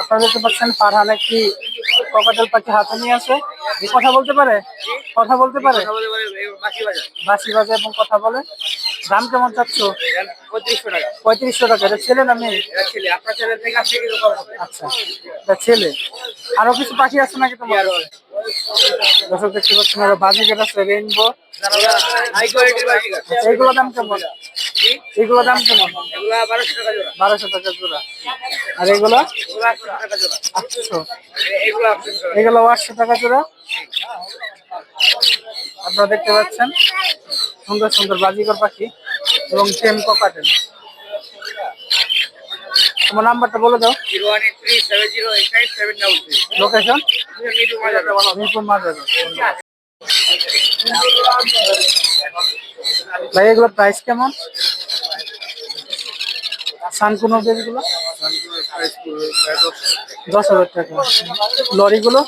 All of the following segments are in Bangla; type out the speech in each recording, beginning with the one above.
আপনারা দেখতে পাচ্ছেন ফারহান একটি ককাটাল পাখি হাতে নিয়ে আছে কথা বলতে পারে? কথা বলতে পারে? বাসি বাজে। এবং কথা বলে। দাম কেমন চাচ্ছ? পঁয়ত্রিশশো টাকা। পঁয়ত্রিশশো টাকা। এটা ছেলে না মেয়ে? ছেলে। আপনার ছেলে থেকে আসছে আচ্ছা এটা ছেলে। আরও কিছু পাখি আছে নাকি তোমার? দর্শক দেখতে পাচ্ছেন আরও বাজিকার আছে রেইনবো এইগুলো দাম কেমন? এইগুলো দাম কেমন? বারোশো টাকা জোড়া। আর এগুলো? এগুলো আটশো। এগুলো এগুলো আটশো টাকা জোড়া। আপনারা দেখতে পাচ্ছেন, সুন্দর সুন্দর বাজিকর পাখি এবং টেম ককাটেল তোমার নাম্বারটা বলে দাও। লোকেশন ভাই, এগুলো প্রাইস কেমন? সানকুনো দশ হাজার টাকা। লরিগুলো?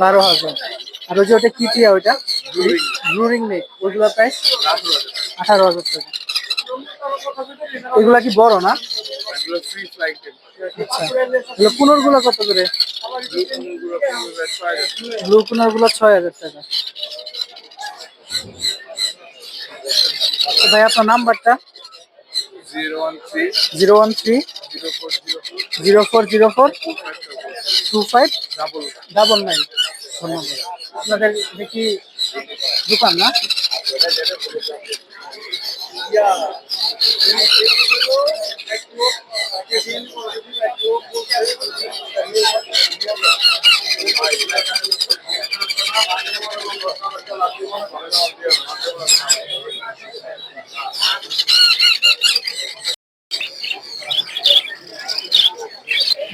বারো হাজার। আর ওই যে ওটা কি টিয়া ওইটা? ব্লুরিং নেক ওইগুলো প্রাইস আঠারো হাজার টাকা। এগুলা কি বড় না? ফ্লাইটের আচ্ছা। পুনরগুলো কত করে? ব্লু পুনরগুলো ছয় হাজার টাকা। ভাই আপনার নাম্বারটা? Zero one three zero four zero four two five double double nine ধন্যবাদ আপনাদের দেখি দোকান না?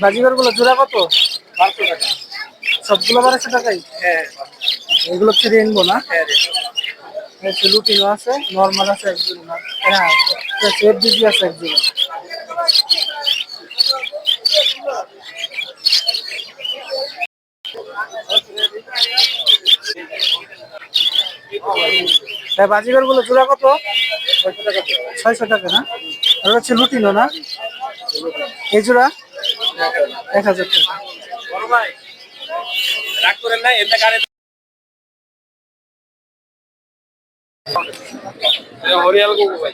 বাজিগরগুলো জোড়া কত? টাকা। সবগুলো বারোশো টাকাই? হ্যাঁ এগুলো হচ্ছে রেনবো না? হ্যাঁ হচ্ছে লুটিনো আছে নর্মাল আছে এক জোড়া না? হ্যাঁ সেট ডিজি আছে এক জোড়া বাজিগরগুলো জোড়া কত? ছয়শো টাকা না? আর হচ্ছে লুটিনো না? এই জোড়া? এক হাজার টাকা। রাগ করেন না এমনি গাড়ি হরিয়াল গুগু ভাই।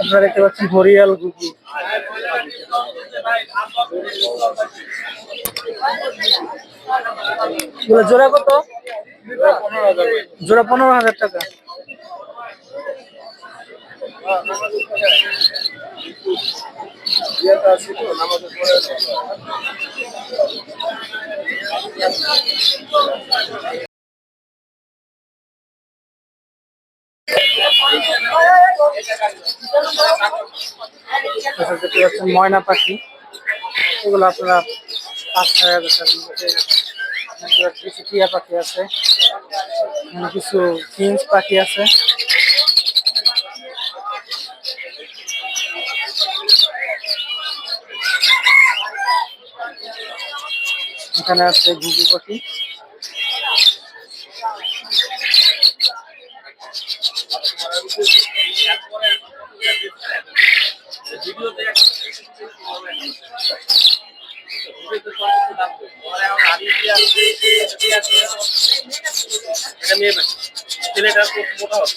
আপনারা দেখতে পাচ্ছেন হরিয়াল গুগু। জোড়া কত? জোড়া পনেরো হাজার টাকা। ময়না পাখি। এগুলো আপনারা পাঁচ ছয় এখানে কিছু টিয়া পাখি আছে, কিছু ফিন্স পাখি আছে। এখানে আছে ঘুঘু পাখি এটা মেয়ে ছেলেটা মোটা হবে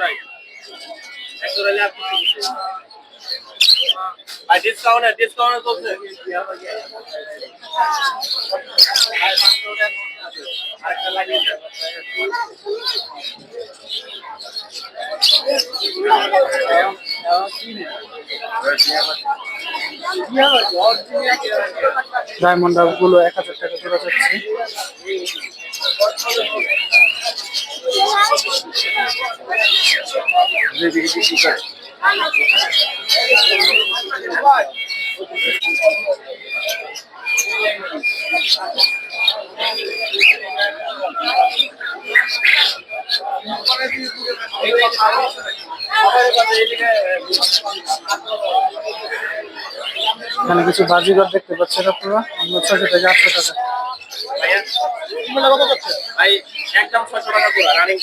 নেবা এক জোড়াই এক আর ডিসকাউন্ট ডায়মন্ডগুলো এক হাজার টাকা জোড়া যাচ্ছে। এখানে কিছু বাজিগর দেখতে পাচ্ছেন আপনারা? ছশো থেকে আটশো টাকা। ভাই একদম ছশো টাকা রানিং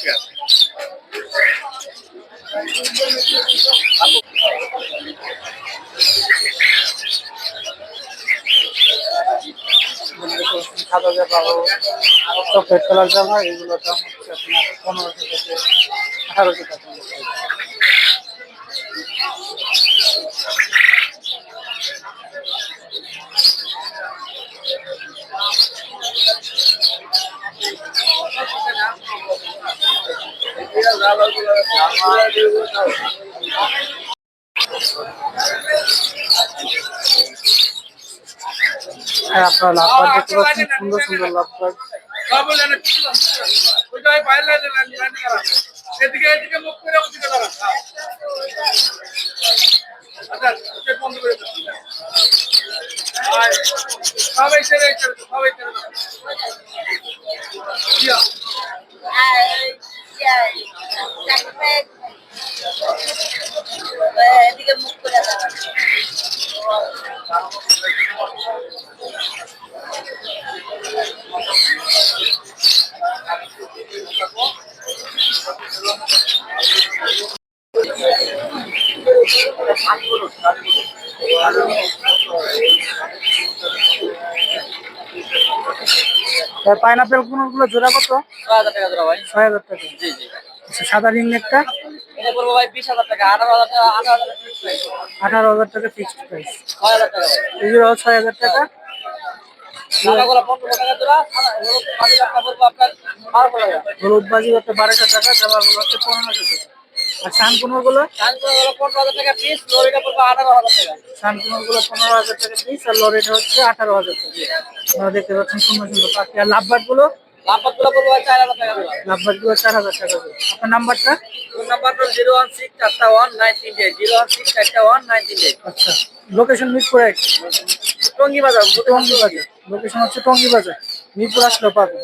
সাদা জামা হয় এগুলোর দাম হচ্ছে আপনার পনেরোশো থেকে আঠারোশো টাকা। হ্যাঁ এদিকে এদিকে করে ওদিকে দাঁড়ান আচ্ছা বন্ধ করে সবাই ছেড়ে সবাই ছেড়ে এদিকে মুখ করে। পাইনাপেল কোনগুলো জোড়া কত ছয় হাজার টাকা জোড়া ভাই। ছয় হাজার টাকা। জি জি আচ্ছা সাদা রিং নেকটা এটা করব ভাই বিশ হাজার টাকা আঠারো হাজার টাকা আঠারো হাজার টাকা ফিক্সড প্রাইস ছয় হাজার টাকা ছয় হাজার হলুদ বাজি হচ্ছে বারোশো টাকা জামাগুলো হচ্ছে পনেরোশো টাকা। আর হলো পনেরো হাজার টাকা পিস লরিটা পড়ব আঠারো হাজার টাকা। শানকুনোগুলো পনেরো হাজার টাকা পিস আর লরিটা হচ্ছে আঠারো হাজার টাকা। আপনারা দেখতে পাচ্ছেন সুন্দর সুন্দর পাখি। আর লাভবারগুলো পড়ব চার হাজার টাকা লাভবারগুলো চার হাজার টাকা আপনার নাম্বারটা? ফোন নাম্বারটা জিরো ওয়ান সিক্স চারটা ওয়ান নাইন তিনটে জিরো ওয়ান সিক্স চারটা ওয়ান নাইন তিনটে আচ্ছা লোকেশন মিরপুর এক। টঙ্গি বাজার টঙ্গি বাজার। লোকেশন হচ্ছে টঙ্গি বাজার। মিরপুর পাবেন।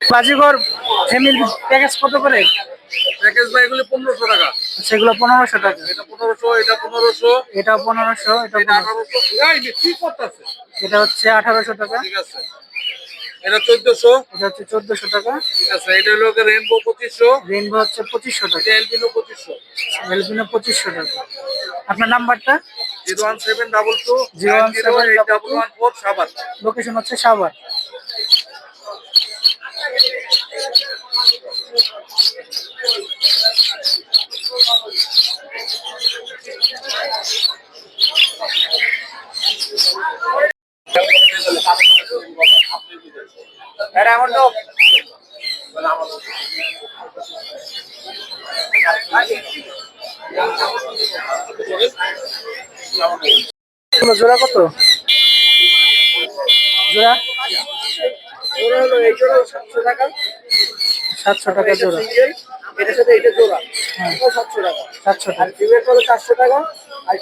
বাজিগর ফ্যামিলি প্যাকেজ কত করে? প্যাকেজ ভাই এগুলি পনেরোশো টাকা। সেগুলো পনেরোশো টাকা। এটা পনেরোশো এটা পনেরোশো। এটা পনেরোশো এটা আঠারোশো। এই কি করতেছে? এটা হচ্ছে আঠারোশো টাকা। ঠিক আছে। এটা চোদ্দশো। এটা হচ্ছে চোদ্দশো টাকা। ঠিক আছে এটা হলো রেনবো পঁচিশশো। রেইনবো হচ্ছে পঁচিশশো টাকা। এটা এলপিনো পঁচিশশো। এলপিনো পঁচিশশো টাকা। আপনার নাম্বারটা? Zero one seven double two 017 zero eight double one four সাবান লোকেশন হচ্ছে সাভার। তো এগুলো জোড়া কত? জোড়া? ওরা হলো এই জোড়া সাতশো টাকা। সাতশো টাকা জোড়া। এটার সাথে এটা জোড়া। হ্যাঁ। সাতশো টাকা। সাতশো আর টাকা হলো চারশো টাকা আর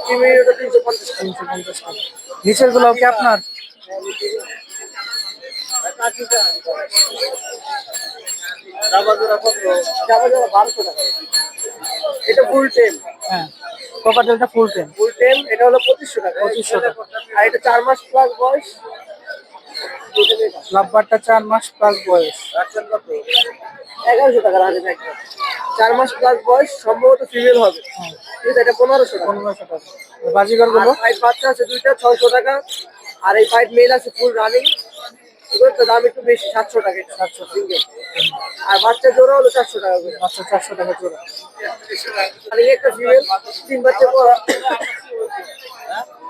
তিনশো পঞ্চাশ টাকা। তিনশো পঞ্চাশ টাকা। নিচেরগুলো কি আপনার? এটা ফুল টেম হ্যাঁ কোকাটেলটা ফুল টেন ফুল টেম এটা হলো পঁচিশশো টাকা। 2500 টাকা। আর এটা চার মাস প্লাস বয়স। লাভবারটা চার মাস প্লাস বয়স। এগারোশো টাকা রাখেন একটা চার মাস প্লাস বয়স সম্ভবত ফিমেল হবে। হ্যাঁ। ঠিক আছে এটা পনেরোশো টাকা। পনেরোশো টাকা। বাজিগরগুলো ফাইভ বাচ্চা আছে দুইটা ছয়শো টাকা। আর এই ফাইভ মেল আছে ফুল রানিং এগুলোর দাম একটু বেশি সাতশো টাকা সাতশো সিঙ্গেল আর বাচ্চা জোড়া হলো চারশো টাকা করে মাত্র চারশো টাকা জোড়া। আর এই একটা ফিমেল তিন বাচ্চা করা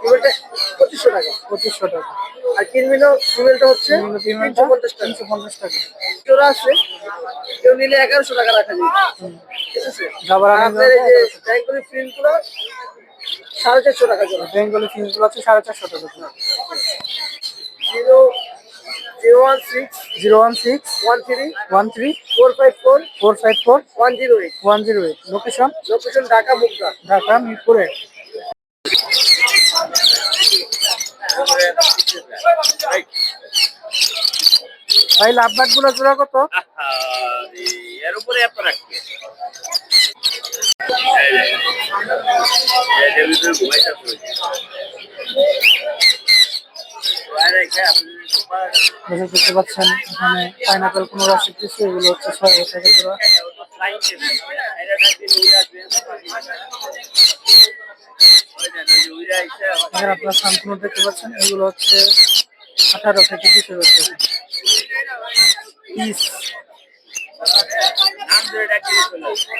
ফিমেলটা পঁচিশশো টাকা। পঁচিশশো টাকা। আর কিনমিনো ফিমেলটা হচ্ছে তিনশো পঞ্চাশ টাকা। তিনশো পঞ্চাশ টাকা। জোড়া আছে কেউ নিলে এগারোশো টাকা রাখা যায়। ঠিক আছে? আপনার এই যে ব্যাঙ্গুলি প্রিন্টগুলো সাড়ে চারশো টাকা জোড়া। বেঙ্গলি ফিসগুলো আছে সাড়ে চারশো টাকা zero zero one six zero one six one three one three four five four four five four one zero eight one zero eight location location Dhaka Mugda Dhaka মিরপুরে ভাই লাভবাটগুলো জোড়া কত এর উপরে এত রাখবে দেখে দেখতে পাচ্ছেন, এখানে পাইনাপেল কোনো রাশি কিছু এগুলো হচ্ছে ছয় টাকা এখানে আপনার শান্তনু দেখতে পাচ্ছেন, এগুলো হচ্ছে আঠারো থেকে হাজার টাকা। পিস নাম ধরে ডাকলে চলে আসবে।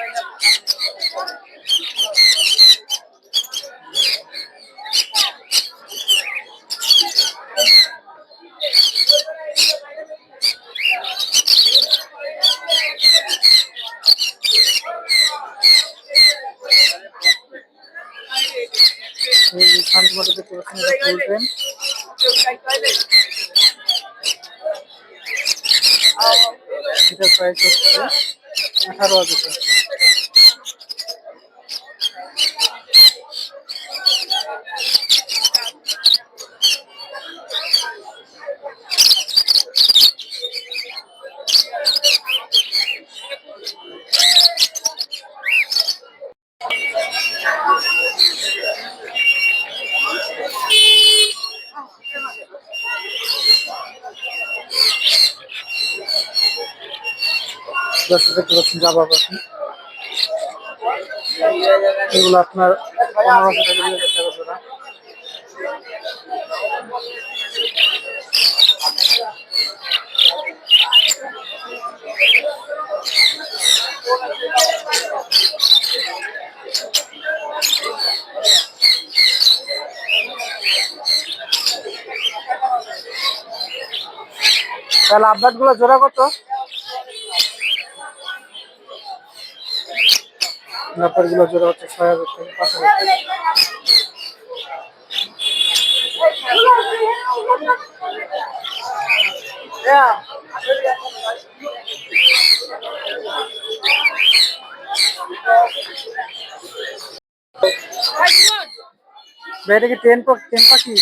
এই ফুল ট্রেন এটার প্রাইস হচ্ছে আঠারো হাজার টাকা দশটা দেখতে পাচ্ছেন জাবা পাখি এগুলো আপনার তাহলে আপডেটগুলো জোড়া কত? ব্যাপারগুলো জোড়া হচ্ছে ছয় হাজার থেকে পাঁচ হাজার কি টেন টেন পাখি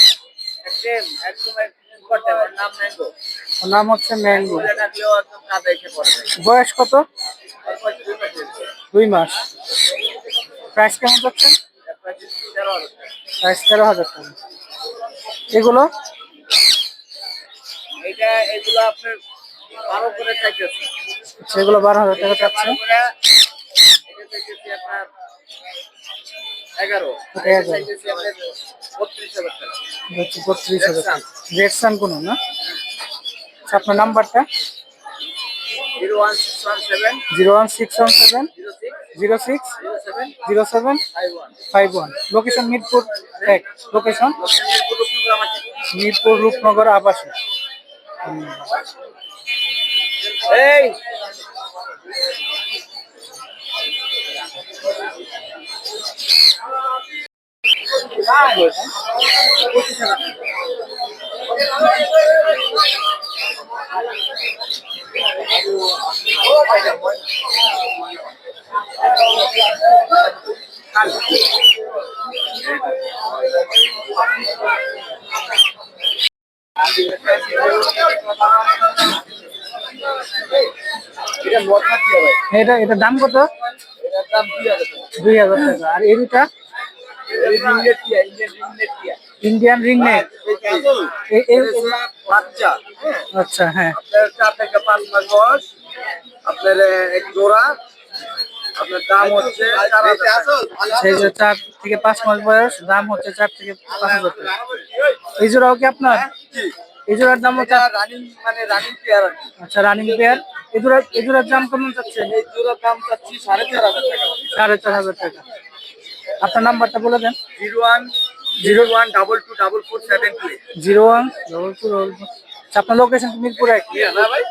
নাম হচ্ছে ম্যাঙ্গো বয়স কত? দুই মাস। প্রাইস কেমন টাকা। প্রাইস তেরো হাজার টাকা। এগুলো? এইটা এগুলো আপনার বারো করে চাইতেছে। সেগুলো বারো হাজার টাকা চাচ্ছে। এটা এটা বত্রিশ হাজার টাকা। এটা হচ্ছে বত্রিশ হাজার টাকা। রেড সান কোনো না? আচ্ছা, আপনার নাম্বারটা? Zero one six one seven zero six zero seven five one location Mirpur এক লোকেশন মিরপুর রূপনগর আবাসে এই এটা মশলা হবে এটা দাম কত দাম দুই হাজার টাকা দুই হাজার টাকা আর এরিটা ইন্ডিয়ান ইন্ডিয়ান রিং নেক বাচ্চা হ্যাঁ। আচ্ছা হ্যাঁ। আপনার চার থেকে পাঁচ মাস বয়স। আপনার এক জোড়া। আপনার দাম হচ্ছে সেই যে চার থেকে পাঁচ মাস বয়স দাম হচ্ছে চার থেকে পাঁচ হাজার টাকা। এই জোড়াও কি আপনার? এই জোড়ার দাম হচ্ছে এটা রানিং মানে রানিং পেয়ার আচ্ছা রানিং পেয়ার এই জোড়া এই জোড়ার দাম কেমন যাচ্ছে? এই জোড়ার দাম চাচ্ছি সাড়ে চার হাজার টাকা। সাড়ে চার হাজার টাকা। আপনার নাম্বারটা বলে দেন। Zero one zero one double two double four seven two zero one double two double four. আপনার লোকেশন মিরপুর এক না ভাই?